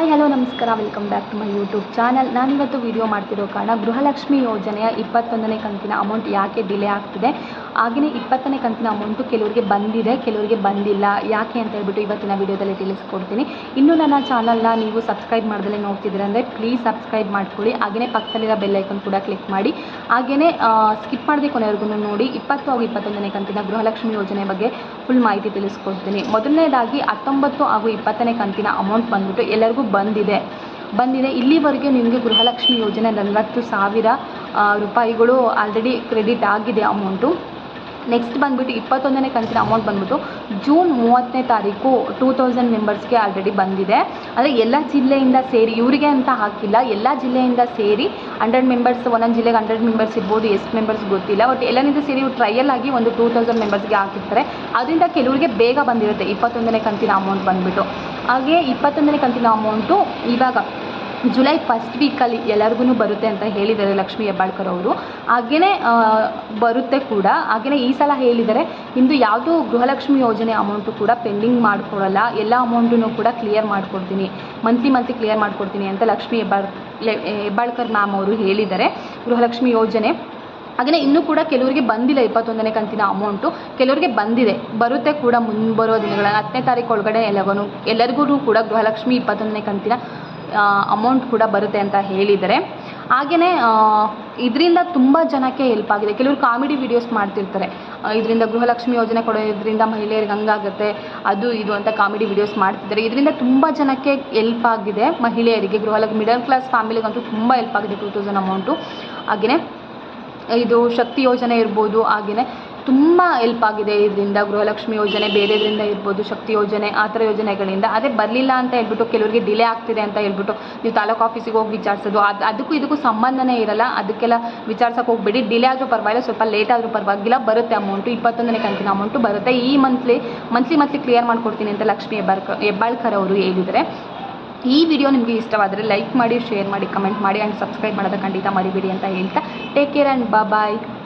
Hi hello ನಮಸ್ಕಾರ. Welcome back to my YouTube channel ನಾನಿವತ್ತು video ಮಾಡ್ತಿರೋ ಕಾರಣ ಗೃಹಲಕ್ಷ್ಮಿ ಯೋಜನೆಯ ಇಪ್ಪತ್ತೊಂದನೇ ಕಂತಿನ ಅಮೌಂಟ್ ಯಾಕೆ ಡಿಲೇ ಆಗ್ತಿದೆ? ಹಾಗೆಯೇ ಇಪ್ಪತ್ತನೇ ಕಂತಿನ ಅಮೌಂಟು ಕೆಲವರಿಗೆ ಬಂದಿದೆ, ಕೆಲವರಿಗೆ ಬಂದಿಲ್ಲ. ಯಾಕೆ ಅಂತ ಹೇಳ್ಬಿಟ್ಟು ಇವತ್ತಿನ ವಿಡಿಯೋದಲ್ಲಿ ತಿಳಿಸ್ಕೊಡ್ತೀನಿ. ಇನ್ನು ನನ್ನ ಚಾನಲ್ನ ನೀವು ಸಬ್ಸ್ಕ್ರೈಬ್ ಮಾಡ್ದಲೇ ನೋಡ್ತಿದ್ದೀರ ಅಂದರೆ ಪ್ಲೀಸ್ ಸಬ್ಸ್ಕ್ರೈಬ್ ಮಾಡ್ಕೊಳ್ಳಿ. ಹಾಗೆಯೇ ಪಕ್ಕದಲ್ಲಿರೋ ಬೆಲ್ ಐಕನ್ ಕೂಡ ಕ್ಲಿಕ್ ಮಾಡಿ. ಹಾಗೆಯೇ ಸ್ಕಿಪ್ ಮಾಡದೆ ಕೊನೆವರೆಗೂ ನೋಡಿ ಇಪ್ಪತ್ತು ಹಾಗೂ ಇಪ್ಪತ್ತೊಂದನೇ ಕಂತಿನ ಗೃಹಲಕ್ಷ್ಮಿ ಯೋಜನೆ ಬಗ್ಗೆ ಫುಲ್ ಮಾಹಿತಿ ತಿಳಿಸ್ಕೊಡ್ತೀನಿ. ಮೊದಲನೇದಾಗಿ ಹತ್ತೊಂಬತ್ತು ಹಾಗೂ ಇಪ್ಪತ್ತನೇ ಕಂತಿನ ಅಮೌಂಟ್ ಬಂದ್ಬಿಟ್ಟು ಎಲ್ಲರಿಗೂ ಬಂದಿದೆ. ಬಂದಿದೆ. ಇಲ್ಲಿವರೆಗೆ ನಿಮಗೆ ಗೃಹಲಕ್ಷ್ಮಿ ಯೋಜನೆ ನಲವತ್ತು ಸಾವಿರ ರೂಪಾಯಿಗಳು ಆಲ್ರೆಡಿ ಕ್ರೆಡಿಟ್ ಆಗಿದೆ ಅಮೌಂಟು ನೆಕ್ಸ್ಟ್ ಬಂದುಬಿಟ್ಟು ಇಪ್ಪತ್ತೊಂದನೇ ಕಂತಿನ ಅಮೌಂಟ್ ಬಂದ್ಬಿಟ್ಟು ಜೂನ್ ಮೂವತ್ತನೇ ತಾರೀಕು ಟೂ ತೌಸಂಡ್ ಮೆಂಬರ್ಸ್ಗೆ ಆಲ್ರೆಡಿ ಬಂದಿದೆ. ಅಂದರೆ ಎಲ್ಲ ಜಿಲ್ಲೆಯಿಂದ ಸೇರಿ, ಇವರಿಗೆ ಅಂತ ಹಾಕಿಲ್ಲ, ಎಲ್ಲ ಜಿಲ್ಲೆಯಿಂದ ಸೇರಿ ಹಂಡ್ರೆಡ್ ಮೆಂಬರ್ಸ್ ಒಂದೊಂದು ಜಿಲ್ಲೆಗೆ ಹಂಡ್ರೆಡ್ ಮೆಂಬರ್ಸ್ ಇರ್ಬೋದು, ಎಷ್ಟು ಮೆಂಬರ್ಸ್ ಗೊತ್ತಿಲ್ಲ. ಬಟ್ ಎಲ್ಲರಿಂದ ಸೇರಿ ಟ್ರಯಲ್ ಆಗಿ ಒಂದು ಟೂ ತೌಸಂಡ್ ಮೆಂಬರ್ಸ್ಗೆ ಹಾಕಿರ್ತಾರೆ. ಅದರಿಂದ ಕೆಲವರಿಗೆ ಬೇಗ ಬಂದಿರುತ್ತೆ ಇಪ್ಪತ್ತೊಂದನೇ ಕಂತಿನ ಅಮೌಂಟ್ ಬಂದುಬಿಟ್ಟು. ಹಾಗೆ ಇಪ್ಪತ್ತೊಂದನೇ ಕಂತಿನ ಅಮೌಂಟು ಇವಾಗ ಜುಲೈ ಫಸ್ಟ್ ವೀಕಲ್ಲಿ ಎಲ್ಲರಿಗೂ ಬರುತ್ತೆ ಅಂತ ಹೇಳಿದ್ದಾರೆ ಲಕ್ಷ್ಮಿ ಹೆಬ್ಬಾಳ್ಕರ್ ಅವರು. ಹಾಗೆಯೇ ಬರುತ್ತೆ ಕೂಡ. ಹಾಗೆಯೇ ಈ ಸಲ ಹೇಳಿದ್ದಾರೆ ಇಂದು ಯಾವುದು ಗೃಹಲಕ್ಷ್ಮಿ ಯೋಜನೆ ಅಮೌಂಟು ಕೂಡ ಪೆಂಡಿಂಗ್ ಮಾಡಿಕೊಡಲ್ಲ ಎಲ್ಲ ಅಮೌಂಟನ್ನು ಕೂಡ ಕ್ಲಿಯರ್ ಮಾಡಿಕೊಡ್ತೀನಿ. ಮಂತ್ಲಿ ಮಂತ್ಲಿ ಕ್ಲಿಯರ್ ಮಾಡಿಕೊಡ್ತೀನಿ ಅಂತ ಲಕ್ಷ್ಮಿ ಹೆಬ್ಬಾಳ್ ಹೆಬ್ಬಾಳ್ಕರ್ ಮ್ಯಾಮ್ ಅವರು ಹೇಳಿದ್ದಾರೆ. ಗೃಹಲಕ್ಷ್ಮಿ ಯೋಜನೆ ಹಾಗೆಯೇ ಇನ್ನೂ ಕೂಡ ಕೆಲವರಿಗೆ ಬಂದಿಲ್ಲ ಇಪ್ಪತ್ತೊಂದನೇ ಕಂತಿನ ಅಮೌಂಟು ಕೆಲವರಿಗೆ ಬಂದಿದೆ. ಬರುತ್ತೆ ಕೂಡ ಮುಂಬರುವ ದಿನಗಳ ಹತ್ತನೇ ತಾರೀಕು ಒಳಗಡೆ ಎಲ್ಲವನು, ಎಲ್ಲರಿಗೂ ಕೂಡ ಗೃಹಲಕ್ಷ್ಮಿ ಇಪ್ಪತ್ತೊಂದನೇ ಕಂತಿನ ಅಮೌಂಟ್ ಕೂಡ ಬರುತ್ತೆ ಅಂತ ಹೇಳಿದ್ದಾರೆ. ಹಾಗೆಯೇ ಇದರಿಂದ ತುಂಬ ಜನಕ್ಕೆ ಹೆಲ್ಪ್ ಆಗಿದೆ. ಕೆಲವರು ಕಾಮಿಡಿ ವಿಡಿಯೋಸ್ ಮಾಡ್ತಿರ್ತಾರೆ. ಇದರಿಂದ ಗೃಹಲಕ್ಷ್ಮಿ ಯೋಜನೆ ಕೊಡೋದ್ರಿಂದ ಮಹಿಳೆಯರಿಗೆ ಹಂಗಾಗುತ್ತೆ ಅದು ಇದು ಅಂತ ಕಾಮಿಡಿ ವಿಡಿಯೋಸ್ ಮಾಡ್ತಿದ್ದಾರೆ. ಇದರಿಂದ ತುಂಬ ಜನಕ್ಕೆ ಹೆಲ್ಪ್ ಆಗಿದೆ ಮಹಿಳೆಯರಿಗೆ. ಗೃಹಲಕ್ಷ್ಮಿ ಮಿಡಲ್ ಕ್ಲಾಸ್ ಫ್ಯಾಮಿಲಿಗಂತೂ ತುಂಬ ಹೆಲ್ಪ್ ಆಗಿದೆ ಟೂ ತೌಸಂಡ್ ಅಮೌಂಟು ಹಾಗೆಯೇ ಇದು ಶಕ್ತಿ ಯೋಜನೆ ಇರ್ಬೋದು ಹಾಗೆಯೇ ತುಂಬ ಹೆಲ್ಪ್ ಆಗಿದೆ ಇದರಿಂದ, ಗೃಹಲಕ್ಷ್ಮಿ ಯೋಜನೆ, ಬೇರೆದ್ರಿಂದ ಇರ್ಬೋದು ಶಕ್ತಿ ಯೋಜನೆ, ಆ ಥರ ಯೋಜನೆಗಳಿಂದ. ಅದೇ ಬರಲಿಲ್ಲ ಅಂತ ಹೇಳ್ಬಿಟ್ಟು ಕೆಲವರಿಗೆ ಡಿಲೇ ಆಗ್ತಿದೆ ಅಂತ ಹೇಳ್ಬಿಟ್ಟು ನೀವು ತಾಲೂಕು ಆಫೀಸಿಗೆ ಹೋಗಿ ವಿಚಾರಿಸೋದು. ಅದು, ಅದಕ್ಕೂ ಇದಕ್ಕೂ ಸಂಬಂಧನೇ ಇರಲ್ಲ. ಅದಕ್ಕೆಲ್ಲ ವಿಚಾರ್ಸಕ್ಕೆ ಹೋಗ್ಬೇಡಿ. ಡಿಲೇ ಆದರೂ ಪರವಾಗಿಲ್ಲ. ಸ್ವಲ್ಪ ಲೇಟ್ ಆದರೂ ಪರವಾಗಿಲ್ಲ. ಬರುತ್ತೆ ಅಮೌಂಟು ಇಪ್ಪತ್ತೊಂದನೇ ಕಂತಿನ ಅಮೌಂಟು ಬರುತ್ತೆ. ಈ ಮಂತ್ಲಿ ಮಂತ್ಲಿ ಮಂತ್ಲಿ ಕ್ಲಿಯರ್ ಮಾಡಿಕೊಡ್ತೀನಿ ಅಂತ ಲಕ್ಷ್ಮಿ ಹೆಬ್ಬಾಳ್ಕ, ಹೆಬ್ಬಾಳ್ಕರ್ ಅವರು ಹೇಳಿದ್ದಾರೆ. ಈ ವಿಡಿಯೋ ನಿಮಗೆ ಇಷ್ಟವಾದರೆ ಲೈಕ್ ಮಾಡಿ ಶೇರ್ ಮಾಡಿ ಕಮೆಂಟ್ ಮಾಡಿ ಆ್ಯಂಡ್ ಸಬ್ಸ್ಕ್ರೈಬ್ ಮಾಡೋದು ಖಂಡಿತ ಮರಿಬೇಡಿ ಅಂತ ಹೇಳ್ತಾ ಟೇಕ್ ಕೇರ್ ಆ್ಯಂಡ್ ಬಾಯ್